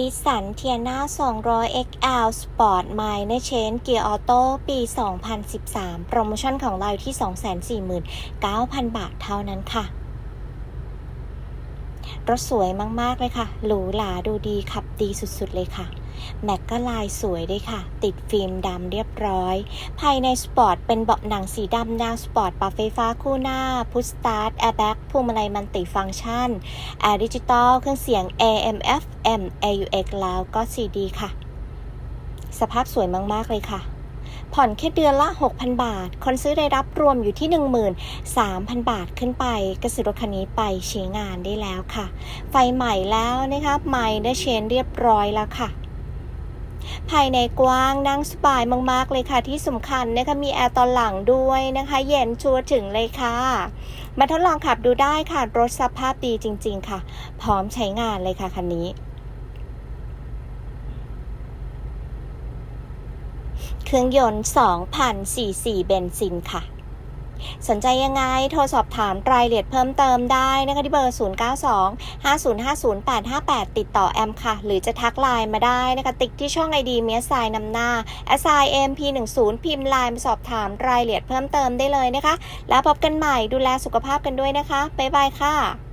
นิสสันเทียนา200 XL Sport m i n e r Change Gear Auto ปี 2013 โปรโมชั่นของเราอยู่ที่ 249,000 บาทเท่านั้นค่ะ รถสวยมากๆเลยค่ะ หรูหราดูดีขับดีสุดๆเลยค่ะ แม็กก็ลายสวยด้วยค่ะ ติดฟิล์มดำเรียบร้อย ภายในสปอร์ตเป็นเบาะหนังสีดำแนวสปอร์ตปรับไฟฟ้าคู่หน้า พุชสตาร์ทแอร์แบ็กพวงมาลัยมันติฟังก์ชันแอร์ดิจิตอลเครื่องเสียง AM FM AUX แล้วก็ CD ค่ะ สภาพสวยมากๆเลยค่ะ ผ่อนแค่เดือนละ 6,000 บาท คนซื้อได้รับรวมอยู่ที่ 13,000 บาทขึ้นไปก็ซื้อรถคันนี้ไปใช้งานได้แล้วค่ะ ไฟใหม่แล้วนะคะใหม่ได้เชนเรียบร้อยแล้วค่ะภายในกว้างนั่งสบายมากๆเลยค่ะที่สำคัญนะคะมีแอร์ตอนหลังด้วยนะคะ เย็นชัวร์ถึงเลยค่ะ มาทดลองขับดูได้ค่ะ รถสภาพดีจริง ๆ ค่ะ พร้อมใช้งานเลยค่ะคันนี้ เครื่องยนต์2,000 cc เบนซินค่ะ สนใจยังไง โทรสอบถามรายละเอียดเพิ่มเติมได้นะคะที่เบอร์ 0925050858 ติดต่อแอมค่ะ หรือจะทักไลน์มาได้นะคะติ๊กที่ช่องไอดีเมียสายนำหน้า s i m p 1 0พิมพ์ไลน์มาสอบถามรายละเอียดเพิ่มเติมได้เลยนะคะ แล้วพบกันใหม่ดูแลสุขภาพกันด้วยนะคะ บ๊ายบายค่ะ